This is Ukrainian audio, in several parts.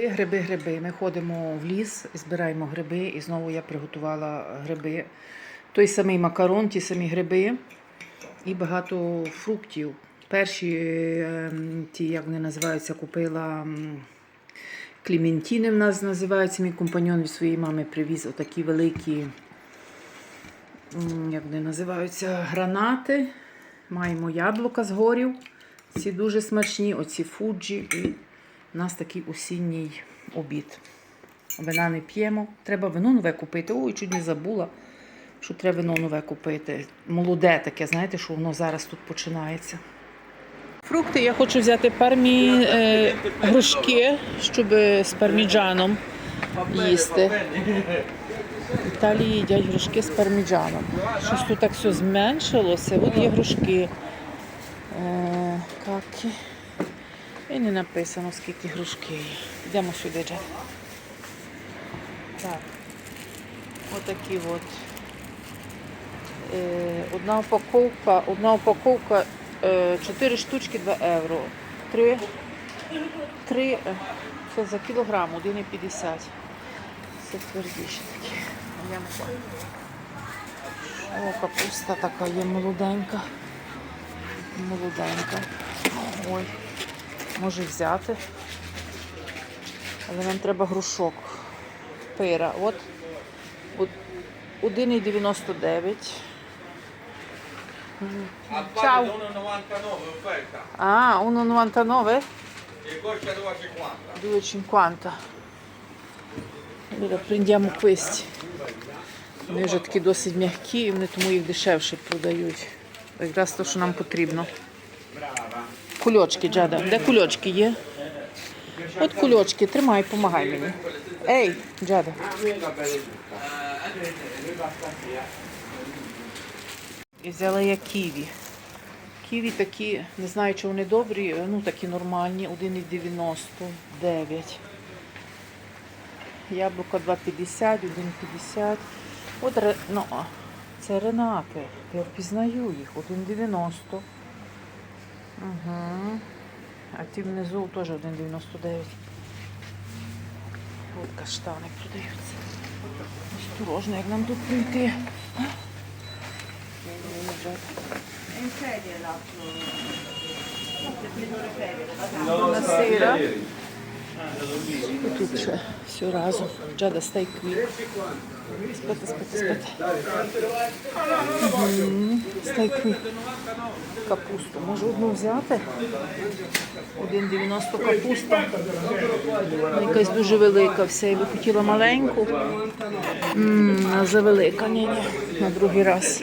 Гриби, гриби, гриби. Ми ходимо в ліс, збираємо гриби, і знову я приготувала гриби. Той самий макарон, ті самі гриби і багато фруктів. Перші, ем, ті, як вони називаються, купила м, клементіни в нас називаються. Мій компаньон від своєї мами привіз отакі великі, як вони називаються, гранати. Маємо яблука з горів. Ці дуже смачні, оці фуджі. У нас такий осінній обід. Вина не п'ємо. Треба вино нове купити. Ой, чуть не забула, що треба вино нове купити. Молоде таке, знаєте, що воно зараз тут починається. Фрукти я хочу взяти пармі е, грушки, щоб з парміджаном їсти. В Італії їдять грушки з парміджаном. Щось тут так все зменшилося. От є грушки. Е. І не написано, скільки грушки є. Йдемо сюди, Джет. Так. Отакі от. Е, одна упаковка, одна упаковка, е, 4 штучки 2 євро. 3, 3 це за кілограм, 1,50. Це твердіші такі. О, капуста така є молоденька. Молоденька. Ой, може взяти. Але нам треба грушок. Пира. От. От 1,99. A Ciao. parte 1,99 А, 1,99? e costa 2,50. 2,50. Allora, prendiamo questi. Вони вже такі досить м'які, і вони тому їх дешевше продають. Якраз те, що нам потрібно. Кульочки, Джада. Де кульочки є? От кульочки, тримай, помагай мені. Ей, Джада. І взяла я ківі. Ківі такі, не знаю, чи вони добрі, ну такі нормальні, 1,99. Яблуко 2,50, 1,50. От ну, це Ренати. Я впізнаю їх. 1,90. Угу. А внизу теж 1,99. От каштани продаються. Осторожно, як нам тут прийти. Buonasera. І тут ще все разом. Джада, стай квіт. Спити, спити, спити. Мгм. Стай квіт. Капусту. Може одну взяти? 1,90 капуста. Вона якась дуже велика вся. Я би хотіла маленьку. А завелика. Ні, ні. На другий раз.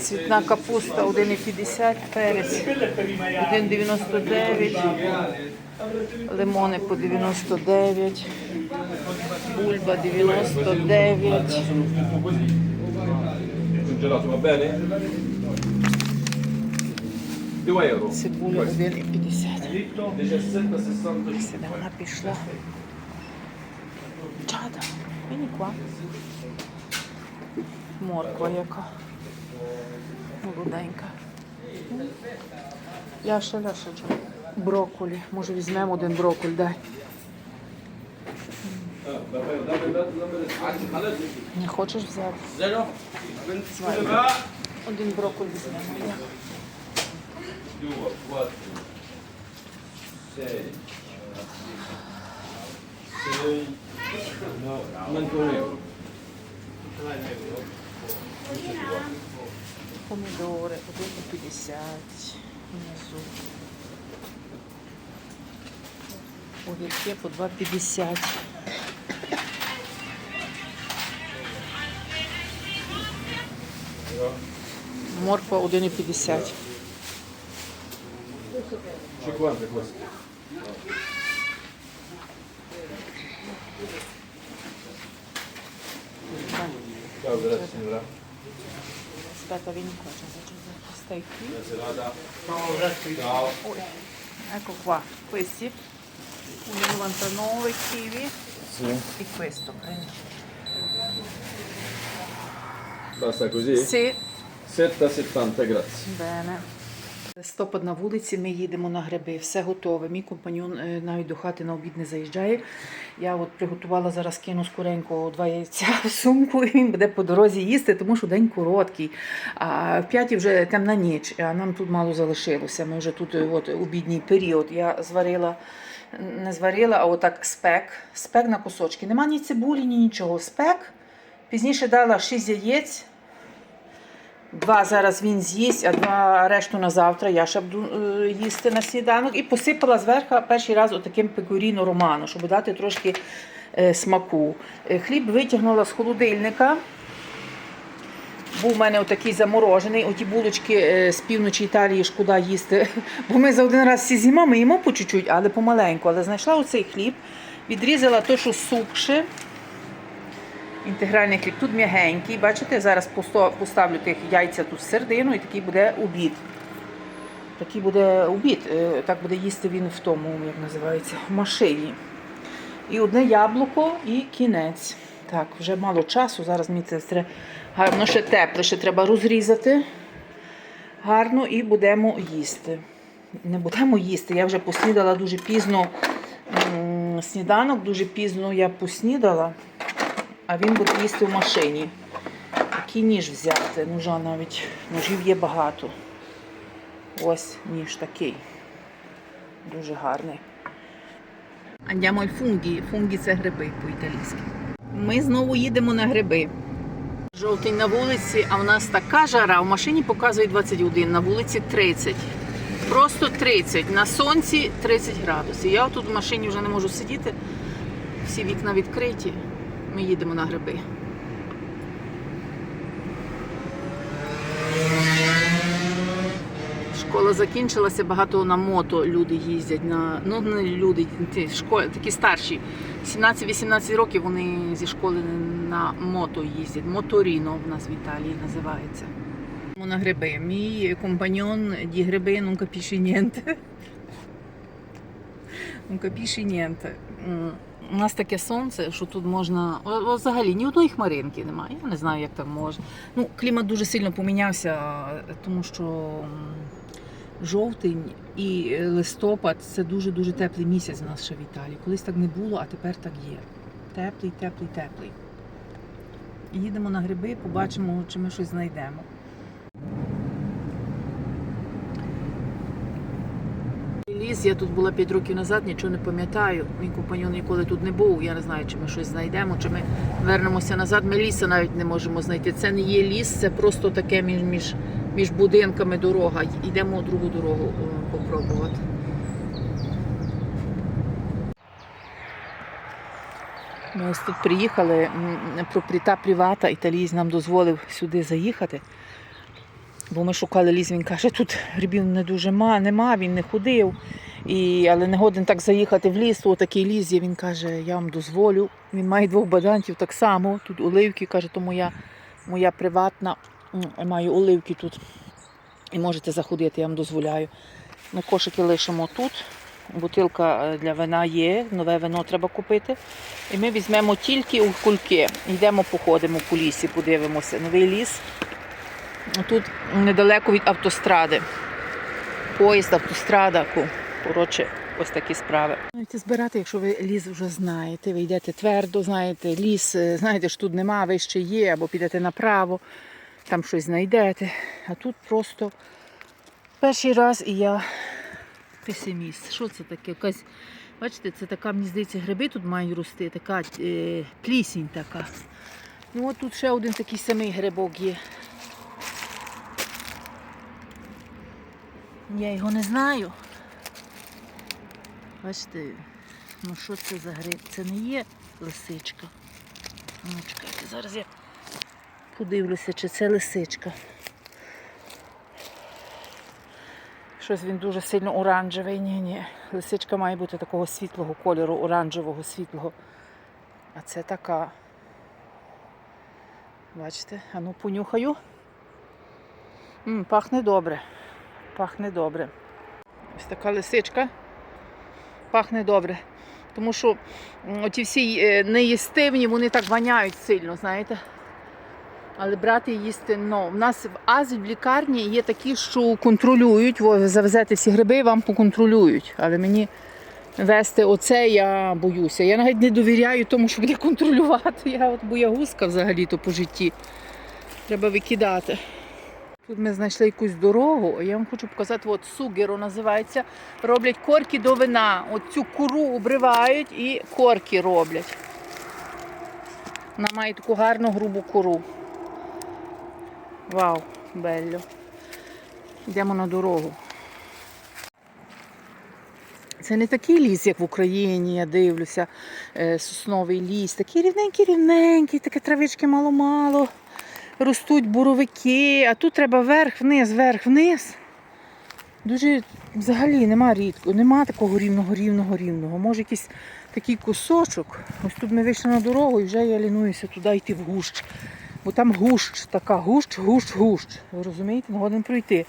Цвітна капуста 1,50, перець 1,99, лимони по 99, бульба 99, Un gelato va bene? 2 euro. цибуля 1,50. 17,60 Сюди вона пішла. Чада, мені ква. Морква яка. Молоденька. Ляша, ляша, Джо. Брокколі. Може візьмемо один брокколь, дай. Не хочеш взяти? Zero? Один брокколь візьмемо. Я. 2, 4, 6, 6, no, 91 euro. Помідори 1,50 внизу. Огірки по 2,50. Морква 1,50. 50 questo. Ciao, grazie signora. Aspetta, vieni qua, stai qui. Ecco qua, questi 1,99 kiwi Sì. e questo prendi. Basta così? Sì, 7,70 grazie. bene. Листопад на вулиці, ми їдемо на гриби, все готове. Мій компаньон е, навіть до хати на обід не заїжджає. Я от приготувала зараз кину скоренько два яйця в сумку, і він буде по дорозі їсти, тому що день короткий. А в п'ятій вже темна ніч, а нам тут мало залишилося. Ми вже тут е, от, обідній період. Я зварила, не зварила, а отак спек. Спек на кусочки. Нема ні цибулі, ні нічого. Спек. Пізніше дала 6 яєць. Два зараз він з'їсть, а два решту на завтра я ще буду е, їсти на сніданок. І посипала зверху перший раз отаким пекуріно романо, щоб дати трошки е, смаку. Е, Хліб витягнула з холодильника. Був у мене отакий заморожений. Оті булочки е, з півночі Італії шкода їсти. Бо ми за один раз всі з'їмо, ми їмо по чуть-чуть, але помаленьку. Але знайшла оцей хліб, відрізала то, що сухше. Інтегральний хліб. Тут м'ягенький, бачите, зараз поставлю тих яйця тут середину і такий буде обід. Такий буде обід. е, Так буде їсти він в тому, як називається, в машині. І одне яблуко, і кінець. Так, вже мало часу. Зараз мені це треба гарно ще тепле, ще треба розрізати гарно і будемо їсти. Не будемо їсти. Я вже поснідала дуже пізно сніданок, дуже пізно я поснідала а він буде їсти в машині. Який ніж взяти? Ножа навіть. Ножів є багато. Ось ніж такий. Дуже гарний. Al funghi. Фунгі це гриби по-італійськи. Ми знову їдемо на гриби. Жовтень на вулиці, а в нас така жара. В машині показує 21, на вулиці 30. Просто 30. На сонці 30 градусів. Я тут в машині вже не можу сидіти. Всі вікна відкриті. Ми їдемо на гриби. Школа закінчилася, багато на мото люди їздять. На, ну, не люди, ті, школи, такі старші. 17-18 років вони зі школи на мото їздять. Моторіно в нас в Італії називається. На гриби. Мій компаньон ді гриби capisce niente. Non capisce niente. М, У нас таке сонце, що тут можна. о- Взагалі ні одної хмаринки немає. Я не знаю, як там може. Ну, клімат дуже сильно помінявся, тому що жовтень і листопад це дуже-дуже теплий місяць у нас ще в Італії. Колись так не було, а тепер так є. Теплий, теплий, теплий. Їдемо на гриби, побачимо, чи ми щось знайдемо. Ліс, я тут була 5 років назад, нічого не пам'ятаю. Мій компаньон ніколи тут не був. Я не знаю, чи ми щось знайдемо, чи ми вернемося назад. Ми ліса навіть не можемо знайти. Це не є ліс, це просто таке між, між будинками дорога. Йдемо другу дорогу о, попробувати. Ми ось тут приїхали. Пропріта привата, італієць нам дозволив сюди заїхати. Бо ми шукали ліс, він каже, тут грибів не дуже ма, нема, він не ходив. І, але не годен так заїхати в ліс, то такий ліс є. Він каже, я вам дозволю. Він має двох бадантів так само. Тут оливки, каже, то моя, моя приватна. Маю оливки тут. І можете заходити, я вам дозволяю. Ми кошики лишимо тут. Бутилка е, для вина є, нове вино треба купити. І ми візьмемо тільки у кульки. Йдемо, походимо по лісі, подивимося. Новий ліс. Тут недалеко від автостради. Поїзд, автострада. Коротше, ось такі справи. Знаєте, збирати, якщо ви ліс вже знаєте, ви йдете твердо, знаєте, ліс, е, знаєте, що тут нема, ви ще є, або підете направо, там щось знайдете. А тут просто перший раз і я песиміст. Що це таке? Якась, бачите, це така, мені здається, гриби тут мають рости, така е, плісінь така. Ну от тут ще один такий самий грибок є. Я його не знаю. Бачите, ну що це за гриб? Це не є лисичка. Ну, чекайте, зараз я подивлюся, чи це лисичка. Щось він дуже сильно оранжевий. Ні, ні. Лисичка має бути такого світлого кольору, оранжевого, світлого. А це така. Бачите, а ну понюхаю. М, пахне добре. Пахне добре. Ось така лисичка. Пахне добре. Тому що оті всі е, неїстивні, вони так воняють сильно, знаєте. Але брати їсти ну. У нас в Азії в лікарні є такі, що контролюють, ви завезете всі гриби, вам поконтролюють. Але мені вести оце я боюся. Я навіть не довіряю тому, що буде контролювати. Я от боягузка взагалі-то по житті. Треба викидати. Тут ми знайшли якусь дорогу, я вам хочу показати, от сугеро називається. Роблять корки до вина. От цю куру обривають і корки роблять. Вона має таку гарну грубу кору. Вау, белло. Йдемо на дорогу. Це не такий ліс, як в Україні, я дивлюся, е, сосновий ліс. Такий рівненький-рівненький, таке травички мало-мало. Ростуть буровики, а тут треба вверх-вниз, вверх-вниз. Дуже взагалі нема рідко, нема такого рівного, рівного, рівного. Може якийсь такий кусочок. Ось тут ми вийшли на дорогу і вже я лінуюся туди йти в гущ. Бо там гущ, така гущ, гущ, гущ. Ви розумієте, не годен пройти.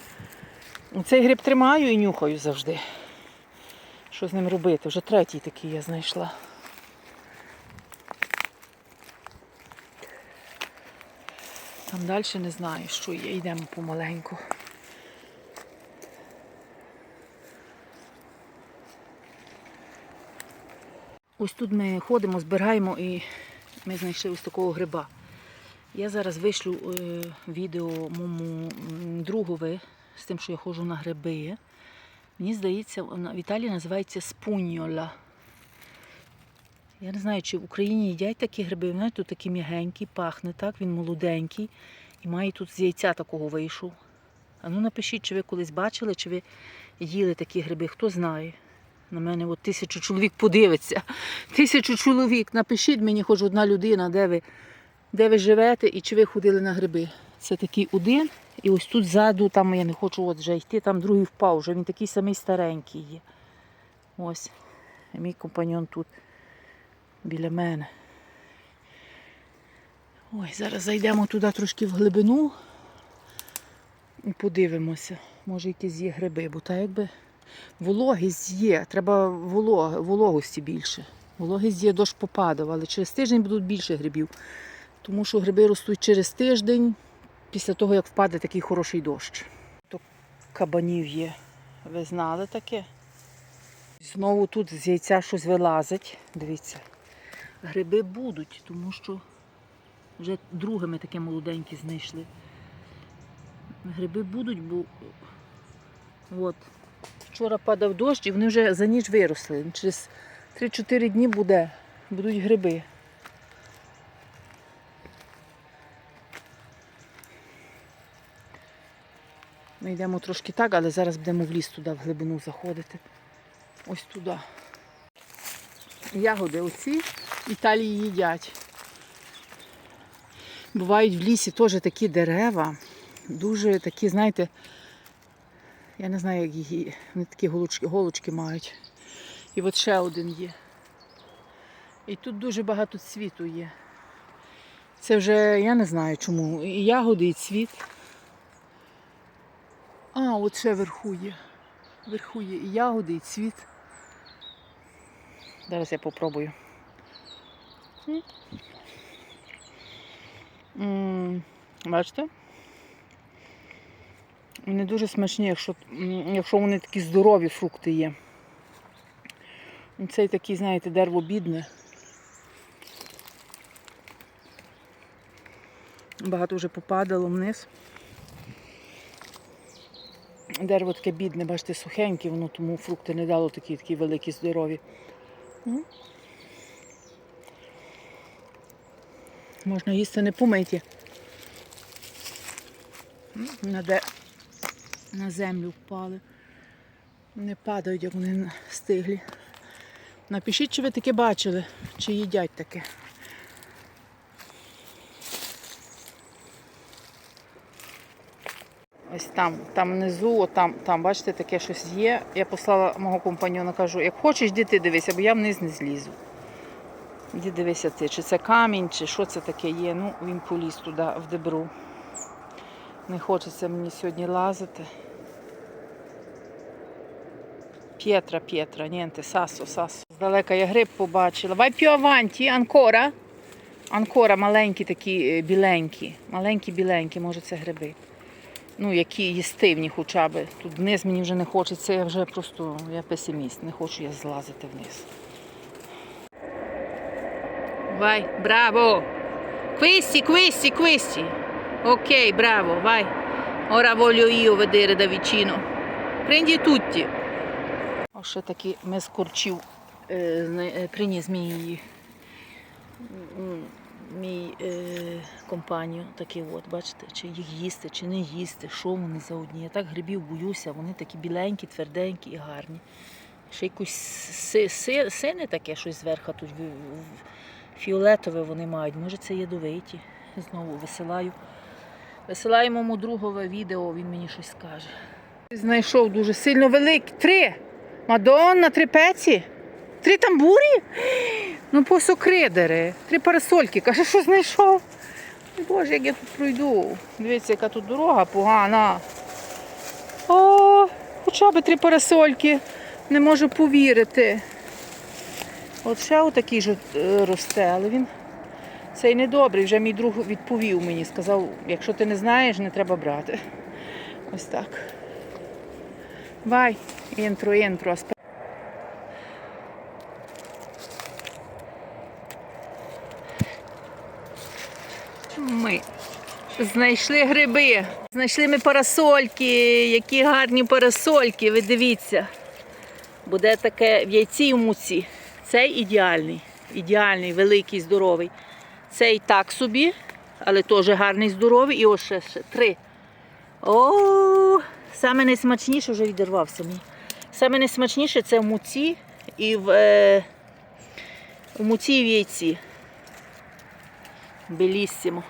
Цей гриб тримаю і нюхаю завжди. Що з ним робити? Вже третій такий я знайшла. Там далі не знаю, що є. Йдемо помаленьку. Ось тут ми ходимо, збираємо і ми знайшли ось такого гриба. Я зараз вишлю е, відео моєму другові з тим, що я ходжу на гриби. Мені здається, в Італії називається спуньола. Я не знаю, чи в Україні їдять такі гриби. Знаєте, тут такий м'ягенький, пахне так, він молоденький. І має тут з яйця такого вийшов. А ну напишіть, чи ви колись бачили, чи ви їли такі гриби, хто знає. На мене от тисячу чоловік подивиться. Тисячу чоловік. Напишіть мені хоч одна людина, де ви, де ви живете і чи ви ходили на гриби. Це такий один. І ось тут ззаду, там я не хочу от вже йти, там другий впав, вже він такий самий старенький є. Ось. Мій компаньон тут біля мене. Ой, зараз зайдемо туди трошки в глибину і подивимося. Може якісь є гриби, бо так якби вологість є. Треба волог, вологості більше. Вологість є, дощ попадав, але через тиждень будуть більше грибів. Тому що гриби ростуть через тиждень після того, як впаде такий хороший дощ. То кабанів є. Ви знали таке? Знову тут з яйця щось вилазить. Дивіться. Гриби будуть, тому що вже друге ми таке молоденьке знайшли. Гриби будуть, бо от, вчора падав дощ і вони вже за ніч виросли. Через 3-4 дні буде, будуть гриби. Ми йдемо трошки так, але зараз будемо в ліс туди, в глибину заходити. Ось туди. Ягоди оці Італії їдять. Бувають в лісі теж такі дерева, дуже такі, знаєте, я не знаю, як її, вони такі голочки, голочки мають. І от ще один є. І тут дуже багато цвіту є. Це вже, я не знаю чому, і ягоди, і цвіт. А, от ще вверху є. Вверху є і ягоди, і цвіт. Зараз я попробую. М. М, Бачите? Вони дуже смачні, якщо, якщо вони такі здорові фрукти є. Цей такий, знаєте, дерево бідне. Багато вже попадало вниз. Дерево таке бідне, бачите, сухеньке, воно тому фрукти не дало такі, такі великі, здорові. Можна їсти не помиті. На, де... на землю впали. Не падають, як вони стиглі. Напишіть, чи ви таке бачили, чи їдять таке. Ось там, там внизу, там, там, бачите, таке щось є. Я послала мого компаньона, кажу, як хочеш, йди ти дивися, бо я вниз не злізу. Іди дивися ти, чи це камінь, чи що це таке є. Ну, він поліз туди в дебру. Не хочеться мені сьогодні лазити. П'єтра, П'єтра, нєнте, сасо, сасо. Здалека я гриб побачила. Più avanti, ancora? Анкора маленькі такі е, біленькі. Маленькі біленькі, може це гриби. Ну, які їстивні хоча б. Тут вниз мені вже не хочеться, я вже просто я песиміст, не хочу я злазити вниз. Vai, bravo! Questi, questi, questi. Ok, bravo, vai. Ora voglio io vedere da vicino. Prendi tutti. О, ще такі ми з корчів е, е, приніс мій, мій е, компанію. Такі от, бачите, чи їх їсти, чи не їсти, що вони за одні. Я так грибів боюся, вони такі біленькі, тверденькі і гарні. Ще якусь си, си, сине таке щось зверху тут фіолетове вони мають. Може це ядовиті. Знову висилаю. Висилаю моєму другове відео, він мені щось скаже. Знайшов дуже сильно великий. Три. Мадонна, три пеці. Три тамбурі? Ну, посокридери. Три парасольки. Каже, що знайшов? Боже, як я тут пройду. Дивіться, яка тут дорога погана. О, хоча б три парасольки. Не можу повірити. От ще отакий ж е, росте, але він цей недобрий. Вже мій друг відповів мені. Сказав, якщо ти не знаєш, не треба брати. Ось так. Vai, entro, entro, aspetta. Ми знайшли гриби, знайшли ми парасольки, які гарні парасольки, ви дивіться. Буде таке в яйці і в муці. Цей ідеальний, ідеальний, великий, здоровий. Цей так собі, але теж гарний, здоровий. І ось ще, ще три. О, саме найсмачніше вже відірвався мій. Саме найсмачніше це в муці і в, е, в муці і в яйці. Беліссимо.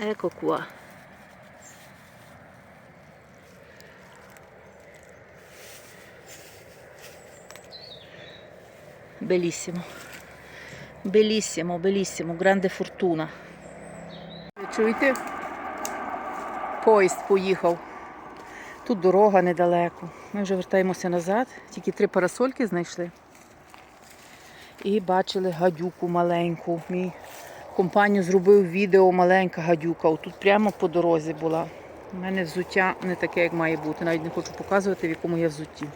Ecco qua. Bellissimo. Bellissimo, bellissimo, grande fortuna. Чуєте? Поїзд поїхав. Тут дорога недалеко. Ми вже вертаємося назад, тільки три парасольки знайшли. І бачили гадюку маленьку. Мій компанію зробив відео маленька гадюка. Отут прямо по дорозі була. У мене взуття не таке, як має бути. Навіть не хочу показувати, в якому я взутті.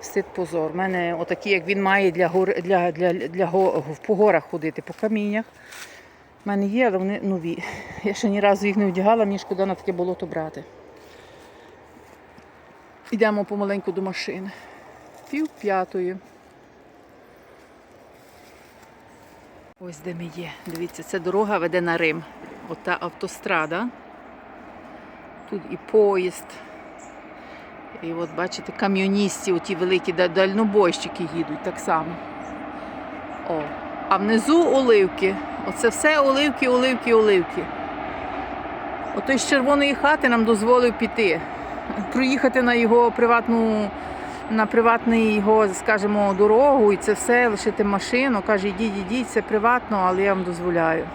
Стид позор. У мене отакі, як він має для гор, для, для, для, по горах ходити, по каміннях. У мене є, але вони нові. Я ще ні разу їх не одягала, мені шкода на таке болото брати. Йдемо помаленьку до машини. Пів п'ятої. Ось де ми є. Дивіться, це дорога веде на Рим. Ота автострада. Тут і поїзд. І от бачите, кам'йоністі, оті великі дальнобойщики їдуть так само. О. А внизу оливки. Оце все оливки, оливки, оливки. Отой з червоної хати нам дозволив піти. Проїхати на його приватну, на приватний його, скажімо, дорогу і це все, лишити машину. Каже, йдіть, йдіть, це приватно, але я вам дозволяю.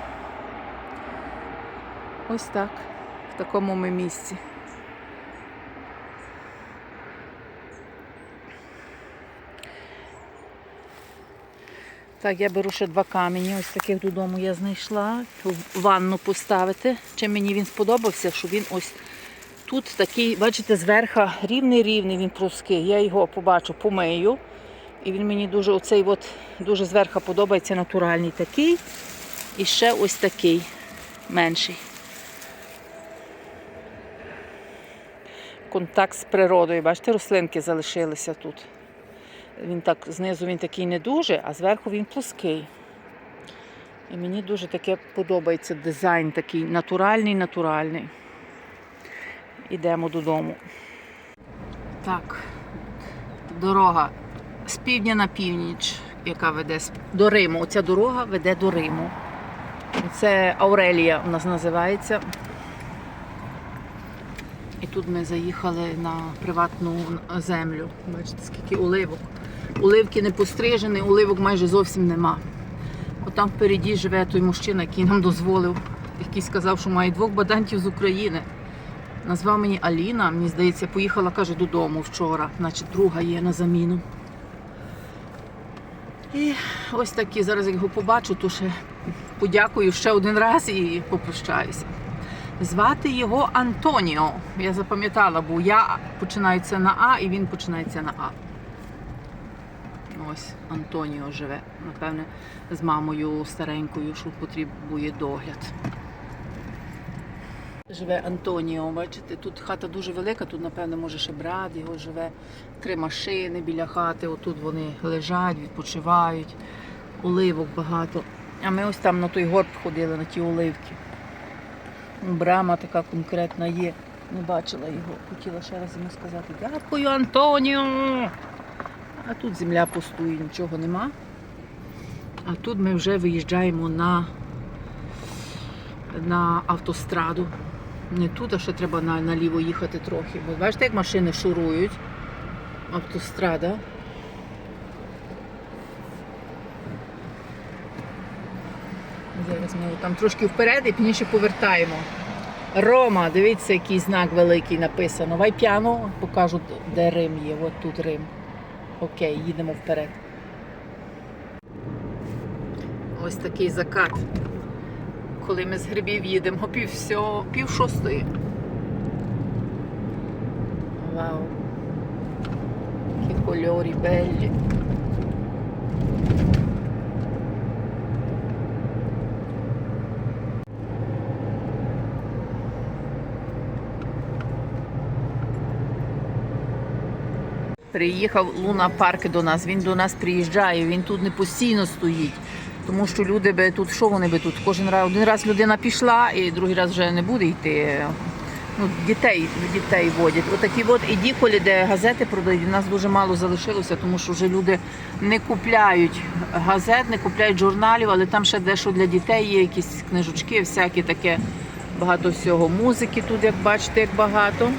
Ось так, в такому ми місці. Так, я беру ще два камені, ось таких додому я знайшла. В ванну поставити. Чим мені він сподобався, що він ось тут такий, бачите, зверху рівний-рівний, він плоский. Я його побачу, помию. І він мені дуже, оцей от, дуже зверху подобається натуральний такий. І ще ось такий менший. Контакт з природою. Бачите, рослинки залишилися тут. Він так, знизу він такий не дуже, а зверху він плоский. І мені дуже таке подобається дизайн такий натуральний, натуральний. Ідемо додому. Так, дорога з півдня на північ, яка веде до Риму. Оця дорога веде до Риму. Це Аурелія у нас називається. І тут ми заїхали на приватну землю. Бачите, скільки оливок. Оливки не пострижені, оливок майже зовсім нема. От там впереді живе той мужчина, який нам дозволив, який сказав, що має двох бадантів з України. Назвав мені Аліна, мені здається, поїхала, каже, додому вчора, значить друга є на заміну. І ось такі, зараз як його побачу, то ще подякую ще один раз і попрощаюся. Звати його Антоніо. Я запам'ятала, бо я починається на А і він починається на А. Ось Антоніо живе, напевне, з мамою старенькою, що потребує догляд. Живе Антоніо, бачите, тут хата дуже велика, тут, напевно, може ще брат його живе. Три машини біля хати, отут вони лежать, відпочивають, оливок багато. А ми ось там на той горб ходили, на ті оливки. Брама така конкретна є. Не бачила його. Хотіла ще раз йому сказати дякую, Антоніо. А тут земля пустує, нічого нема. А тут ми вже виїжджаємо на, на автостраду. Не тут, а ще треба на, наліво їхати трохи. Бо бачите, як машини шурують. Автострада. Зараз ми там трошки вперед і пізніше повертаємо. Рома, дивіться, який знак великий написано. Вайп'яно, покажу, де Рим є. От тут Рим. Окей, їдемо вперед. Ось такий закат. Коли ми з грибів їдемо, пів всього, пів шостої. Вау. Які кольорі беллі. Приїхав Луна Парк до нас. Він до нас приїжджає, він тут не постійно стоїть. Тому що люди би тут, що вони би тут? Кожен раз один раз людина пішла, і другий раз вже не буде йти. Ну, дітей, дітей водять. Отакі от і діколі, де газети продають, у нас дуже мало залишилося, тому що вже люди не купляють газет, не купляють журналів, але там ще дещо для дітей є, якісь книжечки, всякі таке багато всього. Музики тут, як бачите, як багато.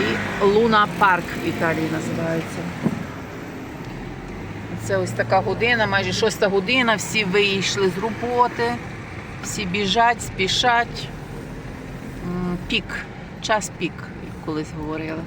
І Луна Парк в Італії називається. Це ось така година, майже шоста година, всі вийшли з роботи, всі біжать, спішать. Пік, час пік, як колись говорили.